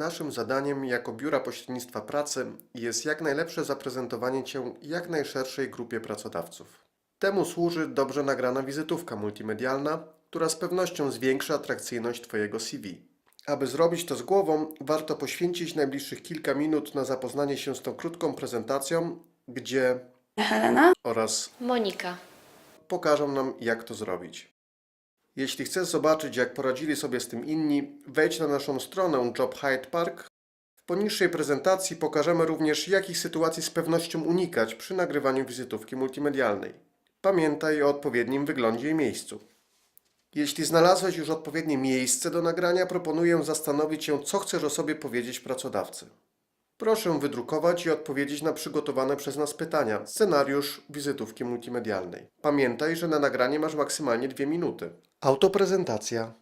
Naszym zadaniem jako Biura Pośrednictwa Pracy jest jak najlepsze zaprezentowanie Cię jak najszerszej grupie pracodawców. Temu służy dobrze nagrana wizytówka multimedialna, która z pewnością zwiększy atrakcyjność Twojego CV. Aby zrobić to z głową, warto poświęcić najbliższych kilka minut na zapoznanie się z tą krótką prezentacją, gdzie Helena. oraz Monika. pokażą nam, jak to zrobić. Jeśli chcesz zobaczyć, jak poradzili sobie z tym inni, wejdź na naszą stronę Job Hyde Park. W poniższej prezentacji pokażemy również, jakich sytuacji z pewnością unikać przy nagrywaniu wizytówki multimedialnej. Pamiętaj o odpowiednim wyglądzie i miejscu. Jeśli znalazłeś już odpowiednie miejsce do nagrania, proponuję zastanowić się, co chcesz o sobie powiedzieć pracodawcy. Proszę wydrukować i odpowiedzieć na przygotowane przez nas pytania. Scenariusz wizytówki multimedialnej. Pamiętaj, że na nagranie masz maksymalnie dwie minuty. Autoprezentacja.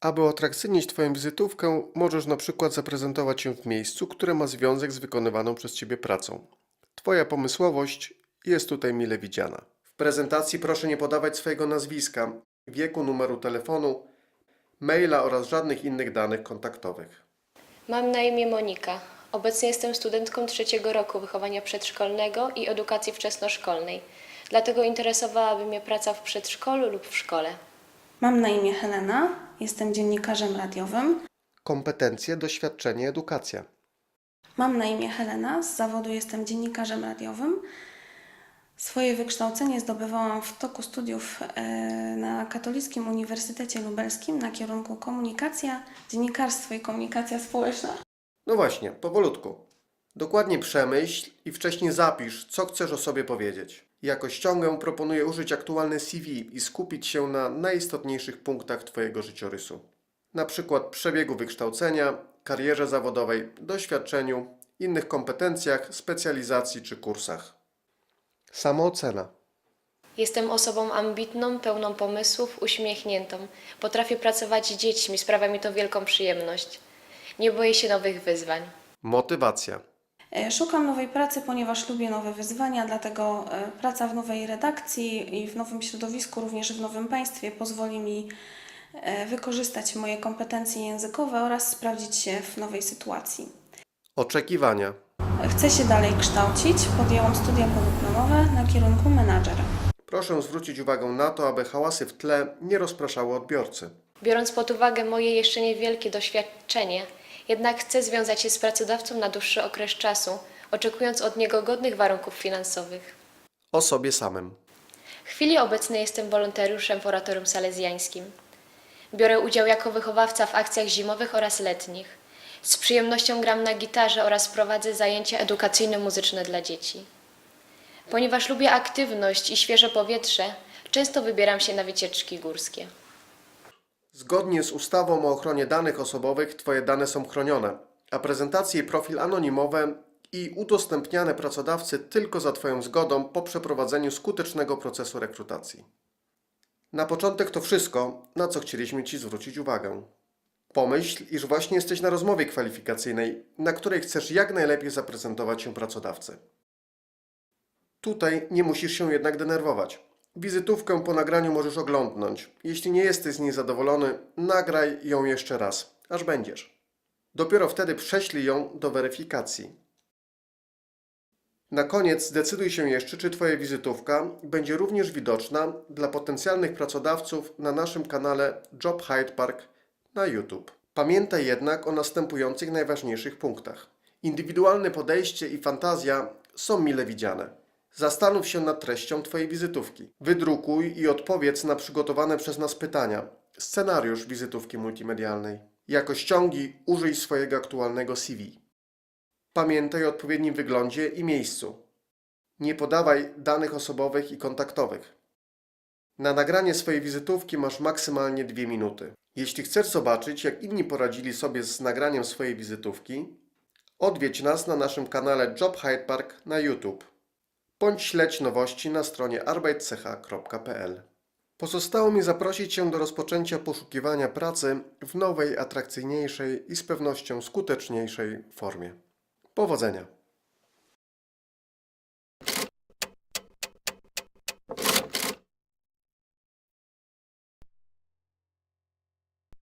Aby atrakcyjnić Twoją wizytówkę, możesz na przykład zaprezentować się w miejscu, które ma związek z wykonywaną przez Ciebie pracą. Twoja pomysłowość jest tutaj mile widziana. W prezentacji proszę nie podawać swojego nazwiska, wieku, numeru telefonu, maila oraz żadnych innych danych kontaktowych. Mam na imię Monika. Obecnie jestem studentką trzeciego roku wychowania przedszkolnego i edukacji wczesnoszkolnej. Dlatego interesowałaby mnie praca w przedszkolu lub w szkole. Mam na imię Helena. Jestem dziennikarzem radiowym. Kompetencje, doświadczenie, edukacja. Mam na imię Helena. Z zawodu jestem dziennikarzem radiowym. Swoje wykształcenie zdobywałam w toku studiów e, na Katolickim Uniwersytecie Lubelskim na kierunku komunikacja, dziennikarstwo i komunikacja społeczna. No właśnie, powolutku. Dokładnie przemyśl i wcześniej zapisz, co chcesz o sobie powiedzieć. Jako ściągę proponuję użyć aktualne CV i skupić się na najistotniejszych punktach Twojego życiorysu. Na przykład przebiegu wykształcenia, karierze zawodowej, doświadczeniu, innych kompetencjach, specjalizacji czy kursach. Samoocena. Jestem osobą ambitną, pełną pomysłów, uśmiechniętą. Potrafię pracować z dziećmi, sprawia mi to wielką przyjemność. Nie boję się nowych wyzwań. Motywacja. E, Szukam nowej pracy, ponieważ lubię nowe wyzwania, dlatego e, praca w nowej redakcji i w nowym środowisku, również w nowym państwie, pozwoli mi e, wykorzystać moje kompetencje językowe oraz sprawdzić się w nowej sytuacji. Oczekiwania. Chcę się dalej kształcić, podjęłam studia podyplomowe na kierunku menadżer. Proszę zwrócić uwagę na to, aby hałasy w tle nie rozpraszały odbiorcy. Biorąc pod uwagę moje jeszcze niewielkie doświadczenie, jednak chcę związać się z pracodawcą na dłuższy okres czasu, oczekując od niego godnych warunków finansowych. O sobie samym. W chwili obecnej jestem wolontariuszem w oratorium salezjańskim. Biorę udział jako wychowawca w akcjach zimowych oraz letnich. Z przyjemnością gram na gitarze oraz prowadzę zajęcia edukacyjno-muzyczne dla dzieci. Ponieważ lubię aktywność i świeże powietrze, często wybieram się na wycieczki górskie. Zgodnie z ustawą o ochronie danych osobowych Twoje dane są chronione, a prezentacje i profil anonimowe i udostępniane pracodawcy tylko za Twoją zgodą po przeprowadzeniu skutecznego procesu rekrutacji. Na początek to wszystko, na co chcieliśmy Ci zwrócić uwagę. Pomyśl, iż właśnie jesteś na rozmowie kwalifikacyjnej, na której chcesz jak najlepiej zaprezentować się pracodawcy. Tutaj nie musisz się jednak denerwować. Wizytówkę po nagraniu możesz oglądnąć. Jeśli nie jesteś z niej zadowolony, nagraj ją jeszcze raz, aż będziesz. Dopiero wtedy prześlij ją do weryfikacji. Na koniec zdecyduj się jeszcze, czy Twoja wizytówka będzie również widoczna dla potencjalnych pracodawców na naszym kanale Job Hyde Park na YouTube. Pamiętaj jednak o następujących najważniejszych punktach. Indywidualne podejście i fantazja są mile widziane. Zastanów się nad treścią Twojej wizytówki. Wydrukuj i odpowiedz na przygotowane przez nas pytania. Scenariusz wizytówki multimedialnej. Jako ściągi użyj swojego aktualnego CV. Pamiętaj o odpowiednim wyglądzie i miejscu. Nie podawaj danych osobowych i kontaktowych. Na nagranie swojej wizytówki masz maksymalnie dwie minuty. Jeśli chcesz zobaczyć, jak inni poradzili sobie z nagraniem swojej wizytówki, odwiedź nas na naszym kanale Job Hyde Park na YouTube bądź śledź nowości na stronie arbeitsh.pl. Pozostało mi zaprosić Cię do rozpoczęcia poszukiwania pracy w nowej, atrakcyjniejszej i z pewnością skuteczniejszej formie. Powodzenia!